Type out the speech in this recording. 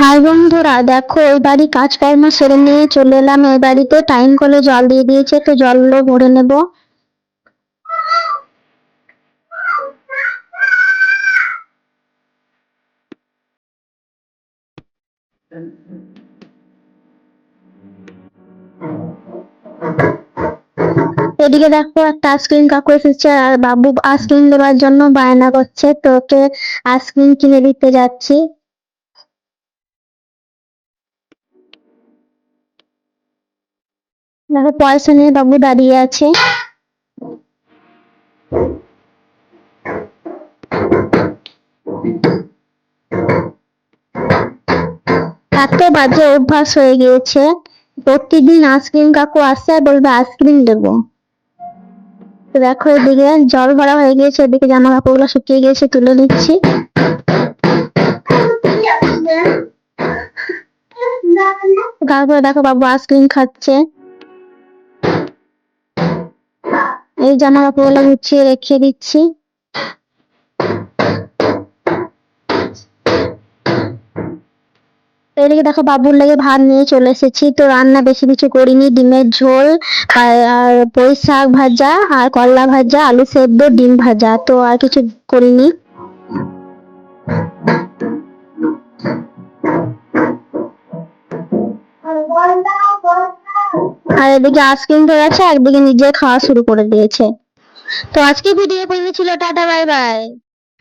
High বন্ধুরা, দেখো এই বাড়ি কাজকর্ম সেরে নিয়ে চলে এলাম। এই বাড়িতে টাইম কলে জল দিয়ে দিয়েছে, তো জলগুলো ভরে নেব। এদিকে দেখো, একটা আইসক্রিম কাকু এসেছে, আর বাবু আইসক্রিম নেবার জন্য বায়না করছে। তো ওকে আইসক্রিম কিনে দিতে যাচ্ছি। দেখো, পয়সা নিয়ে বাবু দাঁড়িয়ে আছে। এত বাজে অভ্যাস হয়ে গিয়েছে। প্রতিদিন আইসক্রিম কাকু আসছে আর বলবে, আইসক্রিম দেবো। তো দেখো, এদিকে জল ভরা হয়ে গিয়েছে, এদিকে জামা কাপড়গুলো শুকিয়ে গিয়েছে, তুলে নিচ্ছি। তারপরে দেখো, বাবু আইসক্রিম খাচ্ছে। এই জামা কাপড়গুলো গুছিয়ে রেখে দিচ্ছি। এদিকে দেখো বাবুর লেগে ভাত নিয়ে চলে এসেছি। তো রান্না বেশি কিছু করিনি। ডিমের ঝোল আর আর পুঁই শাক ভাজা, আর করলা ভাজা, আলু সেদ্ধ, ডিম ভাজা। তো আর কিছু করিনি। আর এদিকে আইসক্রিম তো গেছে একদিকে নিজে খাওয়া শুরু করে দিয়েছে। তো আজকে ভিডিও পর্যন্ত ছিল, টাটা বাই বাই